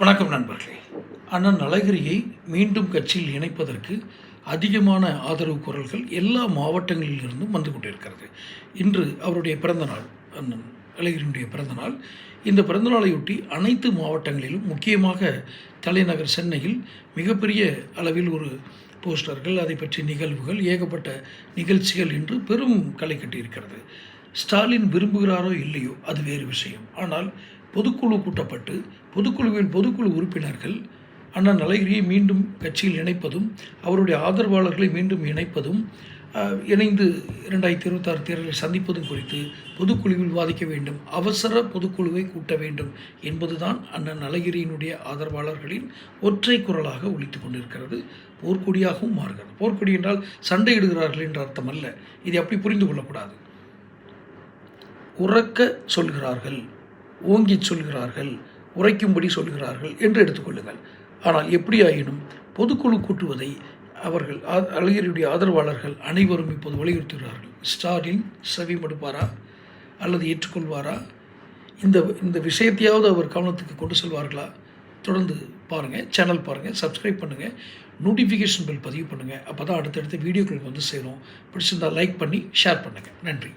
வணக்கம் நண்பர்களே. அண்ணன் அழகிரியை மீண்டும் கட்சியில் இணைப்பதற்கு அதிகமான ஆதரவு குரல்கள் எல்லா மாவட்டங்களிலிருந்தும் வந்து கொண்டிருக்கிறது. இன்று அவருடைய பிறந்தநாள் அண்ணன் அழகிரியுடைய பிறந்தநாள் இந்த பிறந்தநாளையொட்டி அனைத்து மாவட்டங்களிலும் முக்கியமாக தலைநகர் சென்னையில் மிகப்பெரிய அளவில் ஒரு போஸ்டர்கள் அதை பற்றிய நிகழ்வுகள் ஏகப்பட்ட நிகழ்ச்சிகள் என்று பெரும் களை கட்டியிருக்கிறது. ஸ்டாலின் விரும்புகிறாரோ இல்லையோ அது வேறு விஷயம். ஆனால் பொதுக்குழு கூட்டப்பட்டு பொதுக்குழுவின் பொதுக்குழு உறுப்பினர்கள் அண்ணன் நலகிரியை மீண்டும் கட்சியில் இணைப்பதும் அவருடைய ஆதரவாளர்களை மீண்டும் இணைப்பதும் இணைந்து இரண்டாயிரத்தி இருபத்தாறு தேர்தலை சந்திப்பதும் குறித்து பொதுக்குழுவில் வாதிக்க வேண்டும். அவசர பொதுக்குழுவை கூட்ட வேண்டும் என்பதுதான் அண்ணன் அழகிரியினுடைய ஆதரவாளர்களின் ஒற்றை குரலாக ஒழித்து கொண்டிருக்கிறது. போர்க்கொடியாகவும் மாறுகிறது. போர்க்கொடி என்றால் சண்டையிடுகிறார்கள் என்ற அர்த்தம் அல்ல இதை அப்படி புரிந்து கொள்ளக்கூடாது. உறக்க சொல்கிறார்கள் ஓங்கி சொல்கிறார்கள் உரைக்கும்படி சொல்கிறார்கள் என்று எடுத்துக்கொள்ளுங்கள். ஆனால் எப்படியாயினும் பொதுக்குழு கூட்டுவதை அவர்கள் ஆ- அழகிரியுடைய ஆதரவாளர்கள் அனைவரும் இப்போது வலியுறுத்துகிறார்கள். ஸ்டாலின் செவி மடுப்பாரா? அல்லது ஏற்றுக்கொள்வாரா? இந்த இந்த விஷயத்தையாவது அவர் கவனத்துக்கு கொண்டு செல்வார்களா? தொடர்ந்து பாருங்கள் சேனல் பாருங்கள் சப்ஸ்கிரைப் பண்ணுங்கள் நோட்டிஃபிகேஷன் பில் பதிவு பண்ணுங்கள் அப்போ தான் அடுத்தடுத்த வீடியோக்களுக்கு வந்து சேரும். பிடிச்சிருந்தால் லைக் பண்ணி ஷேர் பண்ணுங்கள் நன்றி.